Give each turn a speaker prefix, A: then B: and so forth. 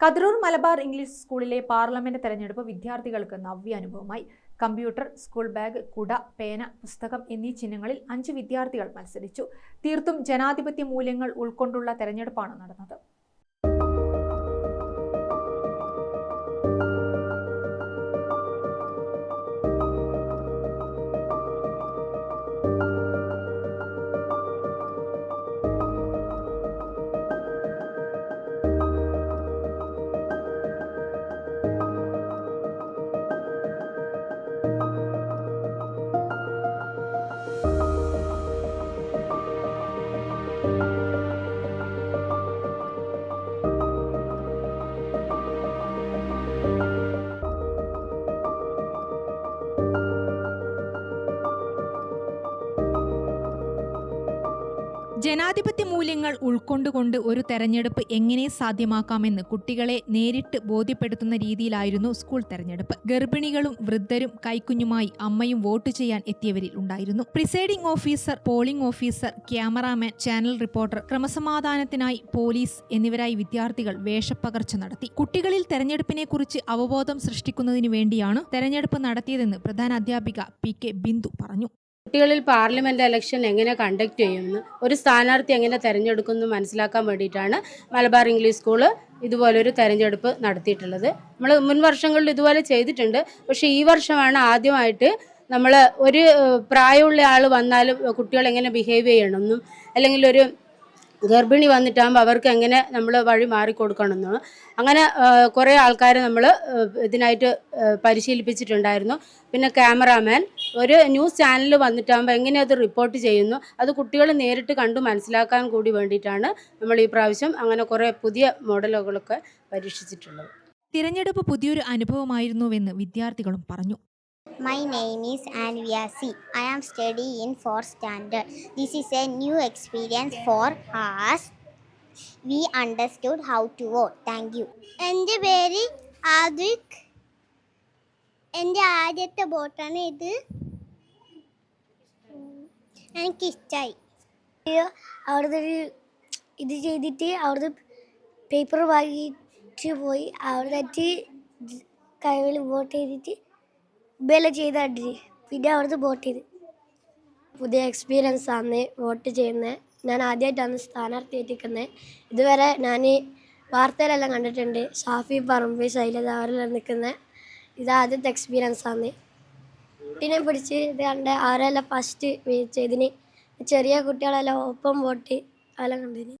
A: Kathirur Malabar English സ്കൂളിലെ parliament തെരഞ്ഞെടുപ്പ് വിദ്യാർത്ഥികൾക്ക് നവ്യ അനുഭവമായി കമ്പ്യൂട്ടർ സ്കൂൾ ബാഗ് കുട പേന പുസ്തകം എന്നീ ചിഹ്നങ്ങളിൽ അഞ്ച് വിദ്യാർത്ഥികൾ മത്സരിച്ചു. തീർത്തും ജനാധിപത്യ മൂല്യങ്ങൾ ഉൾക്കൊണ്ടുള്ള തെരഞ്ഞെടുപ്പാണ് നടന്നത്. ജനാധിപത്യ മൂല്യങ്ങൾ ഉൾക്കൊണ്ടുകൊണ്ട് ഒരു തെരഞ്ഞെടുപ്പ് എങ്ങനെ സാധ്യമാക്കാമെന്ന് കുട്ടികളെ നേരിട്ട് ബോധ്യപ്പെടുത്തുന്ന രീതിയിലായിരുന്നു സ്കൂൾ തെരഞ്ഞെടുപ്പ്. ഗർഭിണികളും വൃദ്ധരും കൈക്കുഞ്ഞുമായി അമ്മയും വോട്ട് ചെയ്യാൻ എത്തിയവരിൽ ഉണ്ടായിരുന്നു. Presiding officer polling officer cameraman channel reporter ക്രമസമാധാനത്തിനായി police എന്നിവരായി വിദ്യാർത്ഥികൾ വേഷപ്പകർച്ച നടത്തി. കുട്ടികളിൽ തെരഞ്ഞെടുപ്പിനെക്കുറിച്ച് അവബോധം സൃഷ്ടിക്കുന്നതിനു വേണ്ടിയാണ് തെരഞ്ഞെടുപ്പ് നടത്തിയതെന്ന് പ്രധാന അധ്യാപിക പി കെ ബിന്ദു പറഞ്ഞു.
B: കുട്ടികളിൽ പാർലമെന്റ് ഇലക്ഷൻ എങ്ങനെ കണ്ടക്ട് ചെയ്യുമെന്ന് ഒരു സ്ഥാനാർത്ഥി എങ്ങനെ തിരഞ്ഞെടുക്കുമെന്ന് മനസ്സിലാക്കാൻ വേണ്ടിയിട്ടാണ് മലബാർ ഇംഗ്ലീഷ് സ്കൂൾ ഇതുപോലൊരു തെരഞ്ഞെടുപ്പ് നടത്തിയിട്ടുള്ളത്. നമ്മൾ മുൻ വർഷങ്ങളിൽ ഇതുപോലെ ചെയ്തിട്ടുണ്ട്. പക്ഷേ ഈ വർഷമാണ് ആദ്യമായിട്ട് നമ്മൾ ഒരു പ്രായമുള്ള ആൾ വന്നാലും കുട്ടികൾ എങ്ങനെ ബിഹേവ് ചെയ്യണമെന്നും അല്ലെങ്കിൽ ഒരു ഗർഭിണി വന്നിട്ടാകുമ്പോൾ അവർക്ക് എങ്ങനെ നമ്മൾ വഴി മാറിക്കൊടുക്കണമെന്ന് കൊടുക്കണമെന്നും? അങ്ങനെ കുറേ ആൾക്കാർ നമ്മൾ ഇതിനായിട്ട് പരിശീലിപ്പിച്ചിട്ടുണ്ടായിരുന്നു. പിന്നെ ക്യാമറാമാൻ ഒരു ന്യൂസ് ചാനൽ വന്നിട്ടാകുമ്പോൾ എങ്ങനെ അത് റിപ്പോർട്ട് ചെയ്യുന്നു? അത് കുട്ടികൾ നേരിട്ട് കണ്ടു മനസ്സിലാക്കാൻ കൂടി വേണ്ടിയിട്ടാണ് നമ്മൾ ഈ പ്രാവശ്യം അങ്ങനെ കുറേ പുതിയ മോഡലുകളൊക്കെ പരീക്ഷിച്ചിട്ടുള്ളത്.
A: തിരഞ്ഞെടുപ്പ് പുതിയൊരു അനുഭവമായിരുന്നുവെന്ന് വിദ്യാർത്ഥികളും പറഞ്ഞു.
C: My name is Anvia C. I am studying in 4th standard. This is a new experience for us. We understood how to vote. Thank you. എന്റെ പേര് ആദ്വിക് എന്റെ ആദ്യത്തെ ബോട്ടാണ് ഇത് എനിക്കിഷ്ടമായി അവിടുത്തെ ഒരു ഇത് ചെയ്തിട്ട് അവിടുത്തെ പേപ്പർ വാങ്ങിയിട്ട് പോയി അവിടുത്തെ കൈകളിൽ വോട്ട് ചെയ്തിട്ട് ഇതെല്ലാം ചെയ്ത് കണ്ടിട്ട് പിന്നെ അവിടുന്ന് വോട്ട് ചെയ്ത്. പുതിയ എക്സ്പീരിയൻസ് ആണ് വോട്ട് ചെയ്യുന്നത് ഞാൻ ആദ്യമായിട്ടാണ് സ്ഥാനാർത്ഥിയായിട്ട് നിൽക്കുന്നത് ഇതുവരെ ഞാൻ വാർത്തയിലെല്ലാം കണ്ടിട്ടുണ്ട്. ഷാഫി പറമ്പ് ശൈലജ അവരെല്ലാം നിൽക്കുന്നത് ഇത് ആദ്യത്തെ എക്സ്പീരിയൻസ് ആണ് കുട്ടീനെ പിടിച്ച് ഇത് കണ്ട് അവരെല്ലാം ഫസ്റ്റ് ചെയ്തിന് ചെറിയ കുട്ടികളെല്ലാം ഒപ്പം വോട്ട് അതെല്ലാം കണ്ടിന്